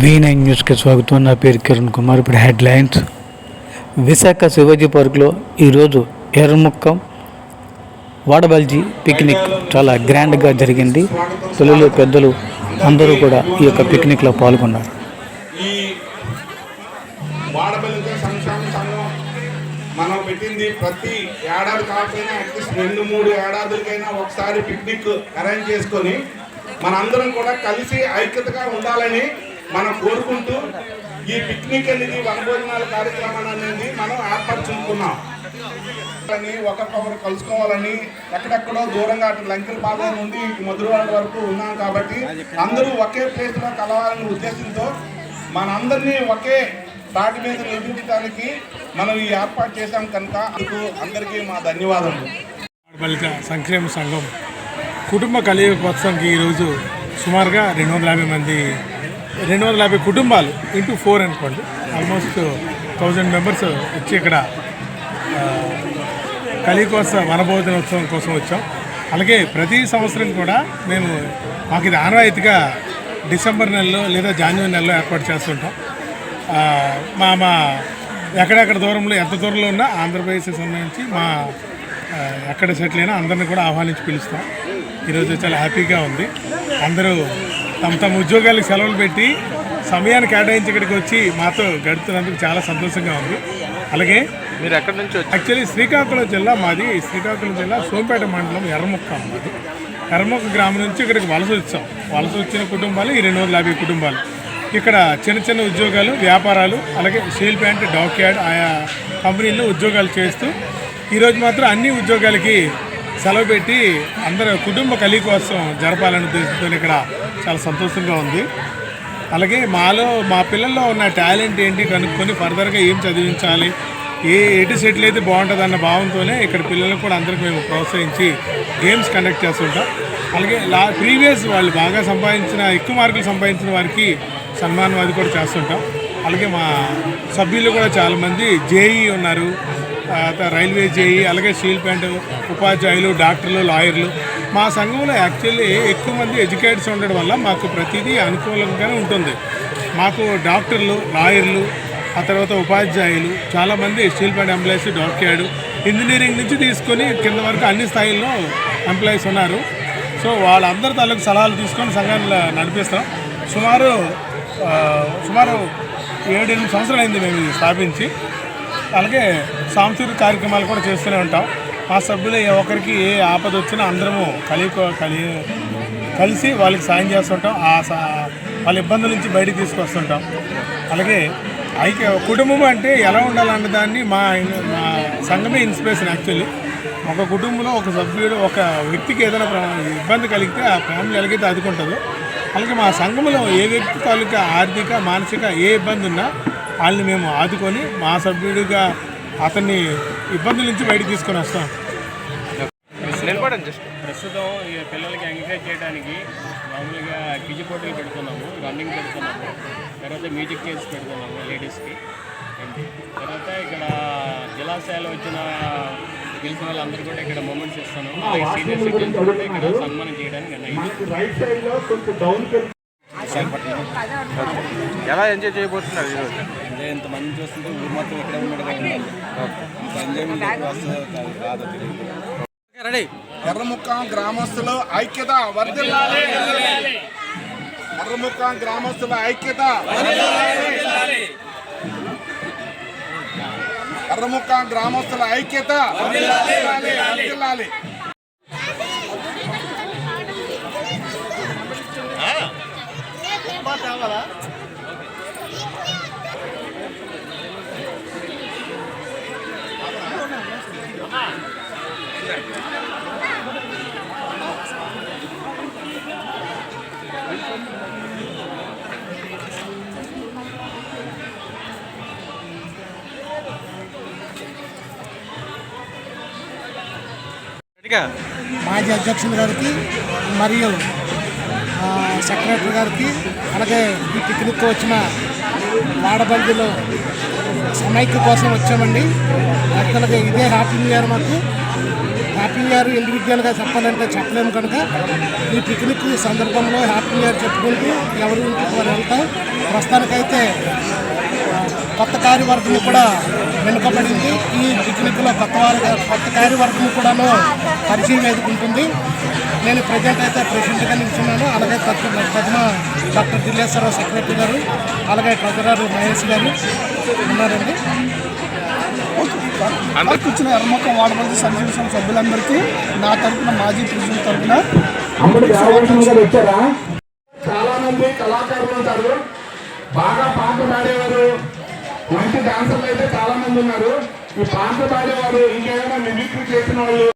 V nine న్యూస్కి స్వాగతం. నా పేరు కిరణ్ కుమార్. ఇప్పుడు హెడ్లైన్స్. విశాఖ శివాజీ పార్క్లో ఈరోజు ఎర్రముక్కం వాడబల్జీ పిక్నిక్ చాలా గ్రాండ్గా జరిగింది. పిల్లలు పెద్దలు అందరూ కూడా ఈ యొక్క పిక్నిక్లో పాల్గొన్నారు. పెట్టింది ప్రతి ఏడాది కాకపోయినా అట్లీస్ట్ రెండు మూడు ఏడాదులకైనా ఒకసారి పిక్నిక్ అరేంజ్ చేసుకొని మనందరం కూడా కలిసి ఐక్యతగా ఉండాలని మనం కోరుకుంటూ ఈ పిక్నిక్ అనేది వనభోజనాల కార్యక్రమాన్ని అనేది మనం ఏర్పరచుకున్నాం అని ఒకరికొకరు కలుసుకోవాలని ఎక్కడెక్కడో దూరంగా అటు లంకెల బాగా నుండి మధురవాడ వరకు ఉన్నాం కాబట్టి అందరూ ఒకే ప్లేస్లో కలవాలనే ఉద్దేశంతో మనందరినీ ఒకే తాటి మీద నిర్మించడానికి మనం ఈ ఏర్పాటు చేశాం కనుక అందుకు అందరికీ మా ధన్యవాదాలు బాలిక సంక్షేమ సంఘం కుటుంబ కలియోత్సవంకి ఈరోజు సుమారుగా రెండు వందల యాభై మంది రెండు వందల యాభై కుటుంబాలు ఇంటూ ఫోర్ అనుకోండి. ఆల్మోస్ట్ థౌజండ్ మెంబర్స్ వచ్చి ఇక్కడ ఆ, వనభోజనోత్సవం కోసం వచ్చాం. అలాగే ప్రతి సంవత్సరం కూడా మేము మాకు ఇది ఆనవాయితీగా డిసెంబర్ నెలలో లేదా జనవరి నెలలో ఏర్పాటు చేస్తుంటాం. మా మా ఎక్కడెక్కడ దూరంలో ఎంత దూరంలో ఉన్నా ఆంధ్రప్రదేశ్కి సంబంధించి మా ఎక్కడ సెటిల్ అయినా అందరిని కూడా ఆహ్వానించి పిలుస్తాం. ఈరోజు చాలా హ్యాపీగా ఉంది. అందరూ తమ తమ ఉద్యోగాలకు సెలవులు పెట్టి సమయాన్ని కేటాయించి ఇక్కడికి వచ్చి మాతో గడుపుతున్నందుకు చాలా సంతోషంగా ఉంది. అలాగే మీరు ఎక్కడి నుంచి యాక్చువల్లీ శ్రీకాకుళం జిల్లా మాది. శ్రీకాకుళం జిల్లా సోంపేట మండలం ఎర్రముక్క మాది. ఎర్రముక్క గ్రామం నుంచి ఇక్కడికి వలస వచ్చాం. వలస వచ్చిన కుటుంబాలు ఈ రెండు వందల యాభై కుటుంబాలు. ఇక్కడ చిన్న చిన్న ఉద్యోగాలు వ్యాపారాలు అలాగే స్టీల్ ప్యాంట్ డాక్ యార్డ్ ఆయా కంపెనీల్లో ఉద్యోగాలు చేస్తూ ఈరోజు మాత్రం అన్ని ఉద్యోగాలకి సెలవు పెట్టి అందరూ కుటుంబ కలిగి కోసం జరపాలనే ఉద్దేశంతో ఇక్కడ చాలా సంతోషంగా ఉంది. అలాగే మాలో మా పిల్లల్లో ఉన్న టాలెంట్ ఏంటి కనుక్కొని ఫర్దర్గా ఏం చదివించాలి ఏ ఎటు సెటిల్ అయితే బాగుంటుంది అన్న భావంతోనే ఇక్కడ పిల్లలకు కూడా అందరికి మేము ప్రోత్సహించి గేమ్స్ కండక్ట్ చేస్తుంటాం. అలాగే లా ప్రీవియస్ వాళ్ళు బాగా సంపాదించిన ఎక్కువ మార్కులు సంపాదించిన వారికి సన్మానం అది కూడా చేస్తుంటాం. అలాగే మా సభ్యులు కూడా చాలామంది జేఈ ఉన్నారు. రైల్వే జేఈ అలాగే స్టీల్ ప్యాంట్ ఉపాధ్యాయులు డాక్టర్లు లాయర్లు. మా సంఘంలో యాక్చువల్లీ ఎక్కువ మంది ఎడ్యుకేటర్స్ ఉండడం వల్ల మాకు ప్రతిదీ అనుకూలంగానే ఉంటుంది. మాకు డాక్టర్లు లాయర్లు ఆ తర్వాత ఉపాధ్యాయులు చాలామంది steel plant employees dockyard engineering నుంచి తీసుకొని కింద వరకు అన్ని స్థాయిల్లో ఎంప్లాయీస్ ఉన్నారు. సో వాళ్ళందరి తాలూకు సలహాలు తీసుకొని సంఘాన్ని నడిపిస్తాం. సుమారు సుమారు ఏడు ఎనిమిది సంవత్సరాలు అయింది మేము ఇది స్థాపించి. అలాగే సాంస్కృతిక కార్యక్రమాలు కూడా చేస్తూనే ఉంటాం. మా సభ్యులు ఏ ఒక్కరికి ఏ ఆపద వచ్చినా అందరము కలిగి కలి కలిసి వాళ్ళకి సాయం చేస్తుంటాం. ఆ సా- వాళ్ళ ఇబ్బందుల నుంచి బయటకు తీసుకొస్తుంటాం. అలాగే ఐక్య కుటుంబం అంటే ఎలా ఉండాలన్న దాన్ని మా మా సంఘమే ఇన్స్పిరేషన్ యాక్చువల్లీ. ఒక కుటుంబంలో ఒక సభ్యుడు ఒక వ్యక్తికి ఏదైనా ఇబ్బంది కలిగితే ఆ ఫ్యామిలీ ఎలాగైతే ఆదుకుంటుందో అలాగే మా సంఘంలో ఏ వ్యక్తి తాలూకా ఆర్థిక మానసిక ఏ ఇబ్బంది ఉన్నా వాళ్ళని మేము ఆదుకొని మా సభ్యుడిగా అతన్ని ఇబ్బందుల నుంచి బయటకు తీసుకొని వస్తాం. ప్రస్తుతం ఈ పిల్లలకి ఎంకరేజ్ చేయడానికి మామూలుగా క్విజ్ పోటీలు పెడుతున్నాము రన్నింగ్ పెడుతున్నాము తర్వాత మ్యూజిక్ చైర్స్ పెడుతున్నాము లేడీస్కి. ఏంటి తర్వాత ఇక్కడ జిల్లా స్థాయిలో వచ్చిన గెలిచిన వాళ్ళందరూ కూడా ఇక్కడ మూమెంట్స్ ఇస్తాను. అలాగే సీనియర్ సిటిజన్స్ కూడా ఇక్కడ సన్మానం చేయడానికి నిర్ణయించాం ఎలా ఎంజాయ్ చేయబోతున్నారు ఈరోజు? అంటే ఇంతమంది చూస్తుంటే ఊరు మొత్తం ఇక్కడే ఉన్నట్టుగా ఉంది ఇంత ఎంజాయ్మెంట్ ఎప్పుడు వస్తుందో కాదు రాదో తెలియదు రెడీ. ఎర్రముక్క గ్రామస్తులు ఐక్యత వర్ధిల్లాలి. ఎర్రముక్క గ్రామస్తుల ఐక్యత ఎర్రముక్క గ్రామస్తుల ఐక్యత Thank you. మాజీ అధ్యక్షులు గారికి మరియు సెక్రటరీ గారికి అలాగే ఈ పిక్నిక్ వచ్చిన వాడబల్లిలో సమైక్య కోసం వచ్చామండి. యాక్చువల్గా ఇదే హ్యాపీ న్యూ ఇయర్ మాకు. హ్యాపీ న్యూ ఇయర్ ఇండివిజువల్గా చెప్పాలంటే చెప్పలేము కనుక ఈ పిక్నిక్ సందర్భంలో హ్యాపీ న్యూ ఇయర్ చెప్పుకుంటూ ఎవరి ఇంటికి వారు వెళ్తాం ప్రస్తుతానికైతే కొత్త కార్యవర్గం కూడా వెనుకబడింది. ఈ పిక్నిక్లో కొత్త వారి కొత్త కార్యవర్గం కూడాను పరిచయం ఎదుర్కొంటుంది. నేను ప్రజెంట్ అయితే ప్రెసిడెంట్గా నిల్చున్నాను. అలాగే తత్వ పద్మ డాక్టర్ దిల్లేశ్వరరావు సెక్రటరీ గారు అలాగే ట్రెజరర్ మహేష్ గారు ఉన్నారండి. అందరికి వచ్చిన ఎర్రమొక్క వాడబంది సంక్షేమ సభ్యులందరికీ నా తరపున మాజీ ప్రెసిడెంట్ తరపున చాలా మంది కళాకారులు ఉంటారు. బాగా పాట పాడేవారు మంచి డాన్సర్లు అయితే చాలా మంది ఉన్నారు. ఈ పాట పాడేవారు ఇంకేమైనా మిమిక్రీ చేసిన వాళ్ళు